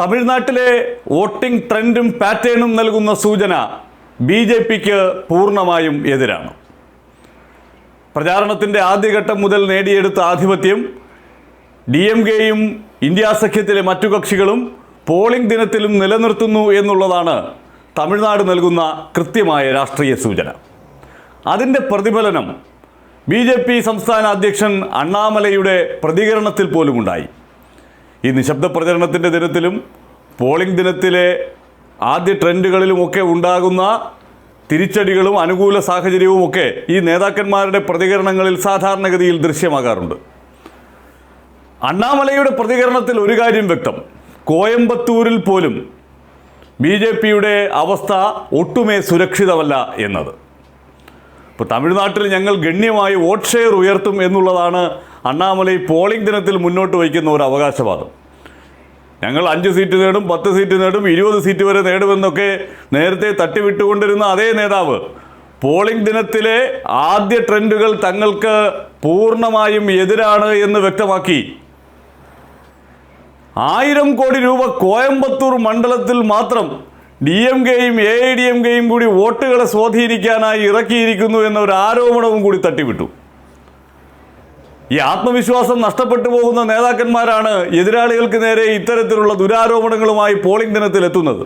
തമിഴ്നാട്ടിലെ വോട്ടിംഗ് ട്രെൻഡും പാറ്റേണും നൽകുന്ന സൂചന ബി ജെ പിക്ക് പൂർണമായും എതിരാണ്. പ്രചാരണത്തിന്റെ ആദ്യഘട്ടം മുതൽ നേടിയെടുത്ത ആധിപത്യം ഡി എം കെയും ഇന്ത്യ സഖ്യത്തിലെ മറ്റു കക്ഷികളും പോളിംഗ് ദിനത്തിലും നിലനിർത്തുന്നു എന്നുള്ളതാണ് തമിഴ്നാട് നൽകുന്ന കൃത്യമായ രാഷ്ട്രീയ സൂചന. അതിന്റെ പ്രതിഫലനം ബി ജെ പി സംസ്ഥാന അധ്യക്ഷൻ അണ്ണാമലയുടെ പ്രതികരണത്തിൽ പോലുമുണ്ടായി. ഈ നിശബ്ദ പ്രചരണത്തിന്റെ ദിനത്തിലും പോളിംഗ് ദിനത്തിലെ ആദ്യ ട്രെൻഡുകളിലുമൊക്കെ ഉണ്ടാകുന്ന തിരിച്ചടികളും അനുകൂല സാഹചര്യവും ഒക്കെ ഈ നേതാക്കന്മാരുടെ പ്രതികരണങ്ങളിൽ സാധാരണഗതിയിൽ ദൃശ്യമാകാറുണ്ട്. അണ്ണാമലയുടെ പ്രതികരണത്തിൽ ഒരു കാര്യം വ്യക്തം. കോയമ്പത്തൂരിൽ പോലും ബി ജെ പിയുടെ അവസ്ഥ ഒട്ടുമേ സുരക്ഷിതമല്ല എന്നത്. ഇപ്പോൾ തമിഴ്നാട്ടിൽ ഞങ്ങൾ ഗണ്യമായി വോട്ട് ഷെയർ ഉയർത്തും എന്നുള്ളതാണ് അണ്ണാമലൈ പോളിംഗ് ദിനത്തിൽ മുന്നോട്ട് വയ്ക്കുന്ന ഒരു അവകാശവാദം. ഞങ്ങൾ അഞ്ച് സീറ്റ് നേടും പത്ത് സീറ്റ് നേടും ഇരുപത് സീറ്റ് വരെ നേടുമെന്നൊക്കെ നേരത്തെ തട്ടിവിട്ടുകൊണ്ടിരുന്ന അതേ നേതാവ്. പോളിംഗ് ദിനത്തിലെ ആദ്യ ട്രെൻഡുകൾ തങ്ങൾക്ക് പൂർണമായും എതിരാണ് എന്ന് വ്യക്തമാക്കി. ആയിരം കോടി രൂപ കോയമ്പത്തൂർ മണ്ഡലത്തിൽ മാത്രം ഡി എം കെയും എ ഐ ഡി എം കെയും കൂടി വോട്ടുകളെ സ്വാധീനിക്കാനായി ഇറക്കിയിരിക്കുന്നു എന്നൊരു ആരോപണവും കൂടി തട്ടിവിട്ടു. ഈ ആത്മവിശ്വാസം നഷ്ടപ്പെട്ടു പോകുന്ന നേതാക്കന്മാരാണ് എതിരാളികൾക്ക് നേരെ ഇത്തരത്തിലുള്ള ദുരാരോപണങ്ങളുമായി പോളിംഗ് ദിനത്തിൽ എത്തുന്നത്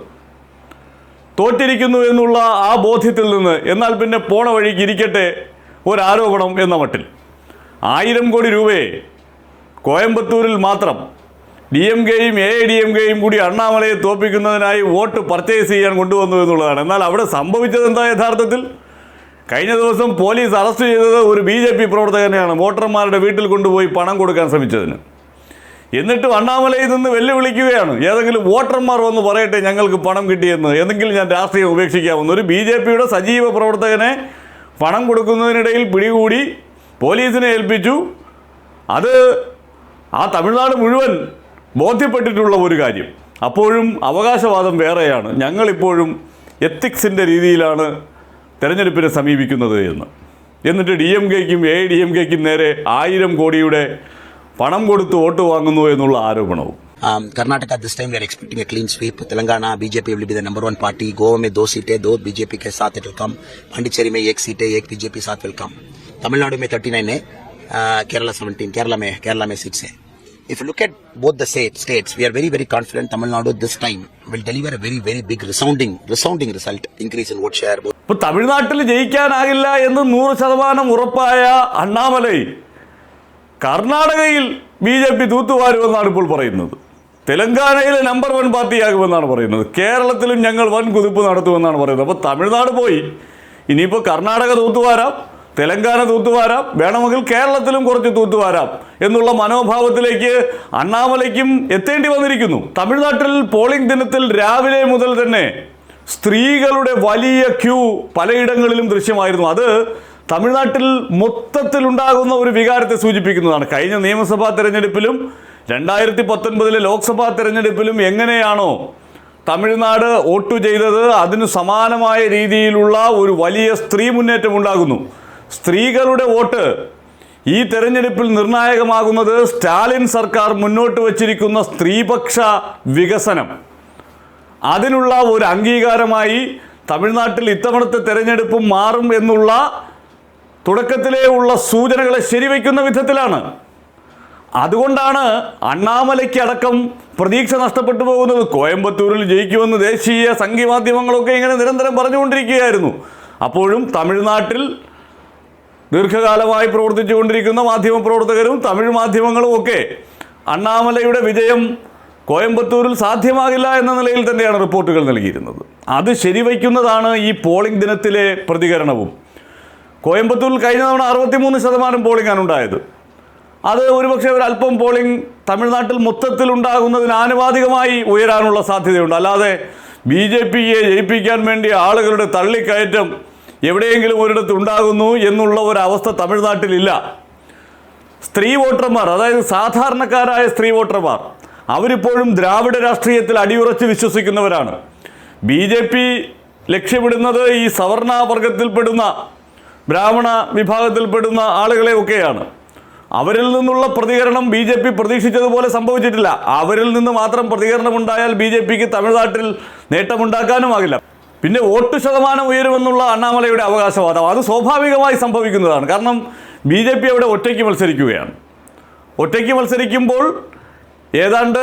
തോറ്റിരിക്കുന്നു എന്നുള്ള ആ ബോധ്യത്തിൽ നിന്ന് എന്നാൽ പിന്നെ പോണ വഴിക്ക് ഇരിക്കട്ടെ ഒരാരോപണം എന്ന മട്ടിൽ. ആയിരം കോടി രൂപയെ കോയമ്പത്തൂരിൽ മാത്രം ഡി എം കെയും എ ഡി എം കെയും കൂടി അണ്ണാമലയെ തോപ്പിക്കുന്നതിനായി വോട്ട് പർച്ചേസ് ചെയ്യാൻ കൊണ്ടുവന്നു എന്നുള്ളതാണ്. എന്നാൽ അവിടെ സംഭവിച്ചത് എന്താ യഥാർത്ഥത്തിൽ? കഴിഞ്ഞ ദിവസം പോലീസ് അറസ്റ്റ് ചെയ്തത് ഒരു ബി ജെ പി പ്രവർത്തകനെയാണ്. വോട്ടർമാരുടെ വീട്ടിൽ കൊണ്ടുപോയി പണം കൊടുക്കാൻ ശ്രമിച്ചതിന്. എന്നിട്ട് അണ്ണാമലയിൽ നിന്ന് വെല്ലുവിളിക്കുകയാണ്. ഏതെങ്കിലും വോട്ടർമാർ വന്ന് പറയട്ടെ ഞങ്ങൾക്ക് പണം കിട്ടിയെന്ന്. എന്തെങ്കിലും ഞാൻ രാഷ്ട്രീയം ഉപേക്ഷിക്കാമെന്ന്. ഒരു ബി ജെ പിയുടെ സജീവ പ്രവർത്തകനെ പണം കൊടുക്കുന്നതിനിടയിൽ പിടികൂടി പോലീസിനെ ഏൽപ്പിച്ചു. അത് ആ തമിഴ്നാട് മുഴുവൻ ബോധ്യപ്പെട്ടിട്ടുള്ള ഒരു കാര്യം. അപ്പോഴും അവകാശവാദം വേറെയാണ്. ഞങ്ങളിപ്പോഴും എത്തിക്സിന്റെ രീതിയിലാണ് തെരഞ്ഞെടുപ്പിനെ സമീപിക്കുന്നത് എന്ന് എന്നിട്ട് ഡി എം കെക്കും എ ഡി എം കെക്കും നേരെ ആയിരം കോടിയുടെ പണം കൊടുത്ത് വോട്ട് വാങ്ങുന്നു എന്നുള്ള ആരോപണവും Um, Karnataka this time we are expecting a clean sweep. Telangana BJP will be the number one party. Goa में दो सीटें दो बीजेपी के साथ it will come. पांडिचेरी में एक सीटें एक बीजेपी साथ will come. तमिलनाडु में 39 है uh, केरला 17 केरला में केरला में सीट्स है If you look at both the states, we are very very confident Tamil Nadu this time will deliver a very very big resounding resounding result increase in vote share. both ഇപ്പൊ തമിഴ്നാട്ടിൽ ജയിക്കാനാകില്ല എന്ന് നൂറ് ശതമാനം ഉറപ്പായ അണ്ണാമലൈ. കർണാടകയിൽ B J P തൂത്തുവാരുമെന്നാണ് ഇപ്പോൾ പറയുന്നത്. തെലങ്കാനയിലെ നമ്പർ വൺ പാർട്ടിയാകുമെന്നാണ് പറയുന്നത്. കേരളത്തിലും ഞങ്ങൾ വൻ കുതിപ്പ് നടത്തുമെന്നാണ് പറയുന്നത്. അപ്പോൾ തമിഴ്നാട് പോയി. ഇനിയിപ്പോൾ കർണാടക തൂത്തുവാരാം. തെലങ്കാന തൂത്തുവാരാം. വേണമെങ്കിൽ കേരളത്തിലും കുറച്ച് തൂത്തുവാരാം എന്നുള്ള മനോഭാവത്തിലേക്ക് അണ്ണാമലയ്ക്കും എത്തേണ്ടി വന്നിരിക്കുന്നു. തമിഴ്നാട്ടിൽ പോളിംഗ് ദിനത്തിൽ രാവിലെ മുതൽ തന്നെ സ്ത്രീകളുടെ വലിയ ക്യൂ പലയിടങ്ങളിലും ദൃശ്യമായിരുന്നു. അത് തമിഴ്നാട്ടിൽ മൊത്തത്തിൽ ഉണ്ടാകുന്ന ഒരു വികാരത്തെ സൂചിപ്പിക്കുന്നതാണ്. കഴിഞ്ഞ നിയമസഭാ തെരഞ്ഞെടുപ്പിലും രണ്ടായിരത്തി പത്തൊൻപതിലെ ലോക്സഭാ തെരഞ്ഞെടുപ്പിലും എങ്ങനെയാണോ തമിഴ്നാട് വോട്ട് ചെയ്തത് അതിന് സമാനമായ രീതിയിലുള്ള ഒരു വലിയ സ്ത്രീ മുന്നേറ്റം ഉണ്ടാകുന്നു സ്ത്രീകളുടെ വോട്ട്. ഈ തെരഞ്ഞെടുപ്പിൽ നിർണായകമാകുന്നത് സ്റ്റാലിൻ സർക്കാർ മുന്നോട്ട് വച്ചിരിക്കുന്ന സ്ത്രീപക്ഷ വികസനം. അതിനുള്ള ഒരു അംഗീകാരമായി തമിഴ്നാട്ടിൽ ഇത്തവണത്തെ തെരഞ്ഞെടുപ്പ് മാറും എന്നുള്ള തുടക്കത്തിലേ ഉള്ള സൂചനകളെ ശരിവയ്ക്കുന്ന വിധത്തിലാണ്. അതുകൊണ്ടാണ് അണ്ണാമലയ്ക്ക് അടക്കം പ്രതീക്ഷ നഷ്ടപ്പെട്ടു പോകുന്നത്. കോയമ്പത്തൂരിൽ ജയിക്കുമെന്ന് ദേശീയ സംഘീയ മാധ്യമങ്ങളൊക്കെ ഇങ്ങനെ നിരന്തരം പറഞ്ഞുകൊണ്ടിരിക്കുകയായിരുന്നു. അപ്പോഴും തമിഴ്നാട്ടിൽ ദീർഘകാലമായി പ്രവർത്തിച്ചുകൊണ്ടിരിക്കുന്ന മാധ്യമ പ്രവർത്തകരും തമിഴ് മാധ്യമങ്ങളും ഒക്കെ അണ്ണാമലയുടെ വിജയം കോയമ്പത്തൂരിൽ സാധ്യമാകില്ല എന്ന നിലയിൽ തന്നെയാണ് റിപ്പോർട്ടുകൾ നൽകിയിരുന്നത്. അത് ശരിവയ്ക്കുന്നതാണ് ഈ പോളിംഗ് ദിനത്തിലെ പ്രതികരണവും. കോയമ്പത്തൂരിൽ കഴിഞ്ഞ തവണ അറുപത്തിമൂന്ന് ശതമാനം പോളിംഗാണ് ഉണ്ടായത്. അത് ഒരുപക്ഷെ ഒരു അല്പം പോളിംഗ് തമിഴ്നാട്ടിൽ മൊത്തത്തിൽ ഉണ്ടാകുന്നതിന് ആനുപാതികമായി ഉയരാനുള്ള സാധ്യതയുണ്ട്. അല്ലാതെ ബി ജെ പിയെ ജയിപ്പിക്കാൻ വേണ്ടി ആളുകളുടെ തള്ളിക്കയറ്റം എവിടെയെങ്കിലും ഒരിടത്ത് ഉണ്ടാകുന്നു എന്നുള്ള ഒരവസ്ഥ തമിഴ്നാട്ടിലില്ല. സ്ത്രീ വോട്ടർമാർ അതായത് സാധാരണക്കാരായ സ്ത്രീ വോട്ടർമാർ അവരിപ്പോഴും ദ്രാവിഡ രാഷ്ട്രീയത്തിൽ അടിയുറച്ച് വിശ്വസിക്കുന്നവരാണ്. ബി ജെ പി ലക്ഷ്യമിടുന്നത് ഈ സവർണ വർഗത്തിൽപ്പെടുന്ന ബ്രാഹ്മണ വിഭാഗത്തിൽപ്പെടുന്ന ആളുകളെയൊക്കെയാണ് അവരിൽ നിന്നുള്ള പ്രതികരണം ബി ജെ പി പ്രതീക്ഷിച്ചതുപോലെ സംഭവിച്ചിട്ടില്ല. അവരിൽ നിന്ന് മാത്രം പ്രതികരണം ഉണ്ടായാൽ ബി ജെ പിക്ക് തമിഴ്നാട്ടിൽ നേട്ടമുണ്ടാക്കാനുമാകില്ല പിന്നെ വോട്ട് ശതമാനം ഉയരുമെന്നുള്ള അണ്ണാമലയുടെ അവകാശവാദം അത് സ്വാഭാവികമായി സംഭവിക്കുന്നതാണ്. കാരണം ബി ജെ പി അവിടെ ഒറ്റയ്ക്ക് മത്സരിക്കുകയാണ്. ഒറ്റയ്ക്ക് മത്സരിക്കുമ്പോൾ ഏതാണ്ട്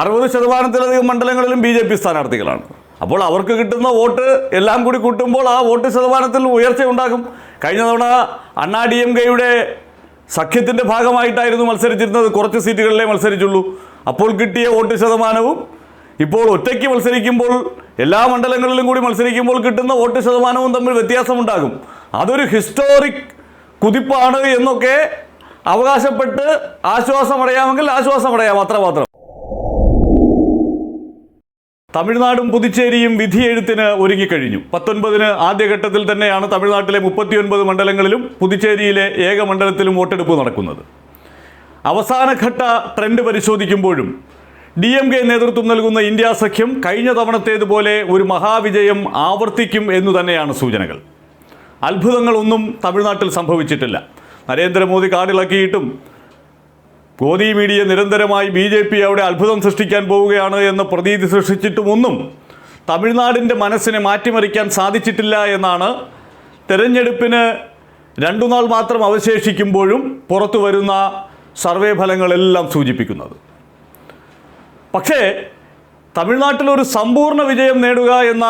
അറുപത് ശതമാനത്തിലധികം മണ്ഡലങ്ങളിലും ബി ജെ പി സ്ഥാനാർത്ഥികളാണ്. അപ്പോൾ അവർക്ക് കിട്ടുന്ന വോട്ട് എല്ലാം കൂടി കൂട്ടുമ്പോൾ ആ വോട്ട് ശതമാനത്തിൽ ഉയർച്ച ഉണ്ടാകും. കഴിഞ്ഞ തവണ അണ്ണാ ഡി എം കെയുടെ സഖ്യത്തിന്റെ ഭാഗമായിട്ടായിരുന്നു മത്സരിച്ചിരുന്നത്. കുറച്ച് സീറ്റുകളിലേ മത്സരിച്ചുള്ളൂ. അപ്പോൾ കിട്ടിയ വോട്ട് ശതമാനവും ഇപ്പോൾ ഒറ്റയ്ക്ക് മത്സരിക്കുമ്പോൾ എല്ലാ മണ്ഡലങ്ങളിലും കൂടി മത്സരിക്കുമ്പോൾ കിട്ടുന്ന വോട്ട് ശതമാനവും തമ്മിൽ വ്യത്യാസമുണ്ടാകും. അതൊരു ഹിസ്റ്റോറിക് കുതിപ്പാണ് എന്നൊക്കെ അവകാശപ്പെട്ട് ആശ്വാസമടയാമെങ്കിൽ ആശ്വാസമടയാം അത്രമാത്രം. തമിഴ്നാടും പുതുച്ചേരിയും വിധിയെഴുത്തിന് ഒരുങ്ങിക്കഴിഞ്ഞു. പത്തൊൻപതിന് ആദ്യഘട്ടത്തിൽ തന്നെയാണ് തമിഴ്നാട്ടിലെ മുപ്പത്തിയൊൻപത് മണ്ഡലങ്ങളിലും പുതുച്ചേരിയിലെ ഏക മണ്ഡലത്തിലും വോട്ടെടുപ്പ് നടക്കുന്നത്. അവസാനഘട്ട ട്രെൻഡ് പരിശോധിക്കുമ്പോഴും ഡി എം കെ നേതൃത്വം നൽകുന്ന ഇന്ത്യ സഖ്യം കഴിഞ്ഞ തവണത്തേതുപോലെ ഒരു മഹാവിജയം ആവർത്തിക്കും എന്നു തന്നെയാണ് സൂചനകൾ. അത്ഭുതങ്ങളൊന്നും തമിഴ്നാട്ടിൽ സംഭവിച്ചിട്ടില്ല. നരേന്ദ്രമോദി കാടിളക്കിയിട്ടും ഗോദി മീഡിയ നിരന്തരമായി ബി ജെ പി അവിടെ അത്ഭുതം സൃഷ്ടിക്കാൻ പോവുകയാണ് എന്ന പ്രതീതി സൃഷ്ടിച്ചിട്ടുമൊന്നും തമിഴ്നാടിന്റെ മനസ്സിനെ മാറ്റിമറിക്കാൻ സാധിച്ചിട്ടില്ല എന്നാണ് തെരഞ്ഞെടുപ്പിന് രണ്ടു നാൾ മാത്രം അവശേഷിക്കുമ്പോഴും പുറത്തു വരുന്ന സർവേ ഫലങ്ങളെല്ലാം സൂചിപ്പിക്കുന്നത്. പക്ഷേ തമിഴ്നാട്ടിൽ ഒരു സമ്പൂർണ വിജയം നേടുക എന്ന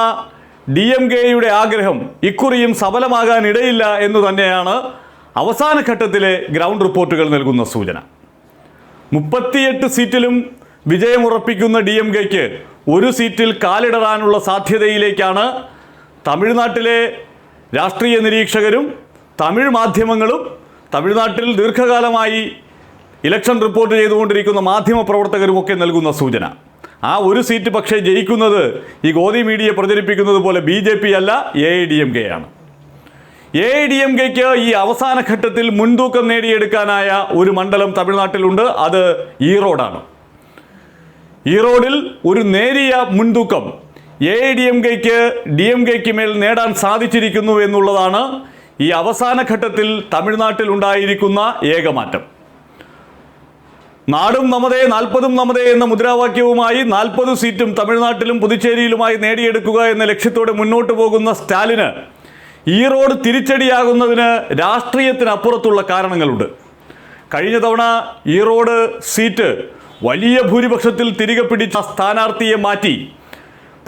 ഡി എം കെയുടെ ആഗ്രഹം ഇക്കുറിയും സഫലമാകാൻ ഇടയില്ല എന്ന് തന്നെയാണ് അവസാന ഘട്ടത്തിലെ ഗ്രൗണ്ട് റിപ്പോർട്ടുകൾ നൽകുന്ന സൂചന. മുപ്പത്തിയെട്ട് സീറ്റിലും വിജയമുറപ്പിക്കുന്ന ഡി എം കെക്ക് ഒരു സീറ്റിൽ കാലിടറാനുള്ള സാധ്യതയിലേക്കാണ് തമിഴ്നാട്ടിലെ രാഷ്ട്രീയ നിരീക്ഷകരും തമിഴ് മാധ്യമങ്ങളും തമിഴ്നാട്ടിൽ ദീർഘകാലമായി ഇലക്ഷൻ റിപ്പോർട്ട് ചെയ്തുകൊണ്ടിരിക്കുന്ന മാധ്യമ പ്രവർത്തകരുമൊക്കെ നൽകുന്ന സൂചന. ആ ഒരു സീറ്റ് പക്ഷേ ജയിക്കുന്നത് ഈ ഗോദി മീഡിയ പ്രചരിപ്പിക്കുന്നത് പോലെ ബി ജെ പി അല്ല A I D M K ആണ് എ ഐ ഡി എം കെക്ക് ഈ അവസാന ഘട്ടത്തിൽ മുൻതൂക്കം നേടിയെടുക്കാനായ ഒരു മണ്ഡലം തമിഴ്നാട്ടിലുണ്ട് അത് ഈറോഡാണ്. ഈറോഡിൽ ഒരു നേരിയ മുൻതൂക്കം എ ഐ ഡി എം കെക്ക് ഡി എം കെക്ക് മേൽ നേടാൻ സാധിച്ചിരിക്കുന്നു എന്നുള്ളതാണ് ഈ അവസാന ഘട്ടത്തിൽ തമിഴ്നാട്ടിൽ ഉണ്ടായിരിക്കുന്ന ഏകമാറ്റം. നാടും നമതേ നാൽപ്പതും നമതേ എന്ന മുദ്രാവാക്യവുമായി നാൽപ്പത് സീറ്റും തമിഴ്നാട്ടിലും പുതുച്ചേരിയിലുമായി നേടിയെടുക്കുക എന്ന ലക്ഷ്യത്തോടെ മുന്നോട്ട് പോകുന്ന സ്റ്റാലിന് ഈറോഡ് തിരിച്ചടിയാകുന്നതിന് രാഷ്ട്രീയത്തിനപ്പുറത്തുള്ള കാരണങ്ങളുണ്ട്. കഴിഞ്ഞ തവണ ഈറോഡ് സീറ്റ് വലിയ ഭൂരിപക്ഷത്തിൽ തിരികെ പിടിച്ച സ്ഥാനാർത്ഥിയെ മാറ്റി.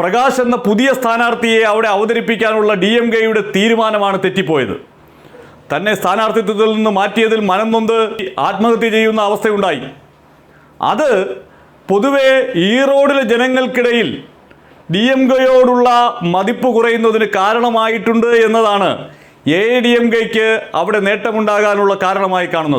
പ്രകാശ് എന്ന പുതിയ സ്ഥാനാർത്ഥിയെ അവിടെ അവതരിപ്പിക്കാനുള്ള ഡി എം കെയുടെ തീരുമാനമാണ് തെറ്റിപ്പോയത്. തന്നെ സ്ഥാനാർത്ഥിത്വത്തിൽ നിന്ന് മാറ്റിയതിൽ മനം നൊന്ത് ആത്മഹത്യ ചെയ്യുന്ന അവസ്ഥയുണ്ടായി. അത് പൊതുവെ ഈറോഡിലെ ജനങ്ങൾക്കിടയിൽ ഡി എം കെയോടുള്ള മതിപ്പ് കുറയുന്നതിന് കാരണമായിട്ടുണ്ട് എന്നതാണ് എ ഡി എം കെക്ക് അവിടെ നേട്ടമുണ്ടാകാനുള്ള കാരണമായി കാണുന്നത്.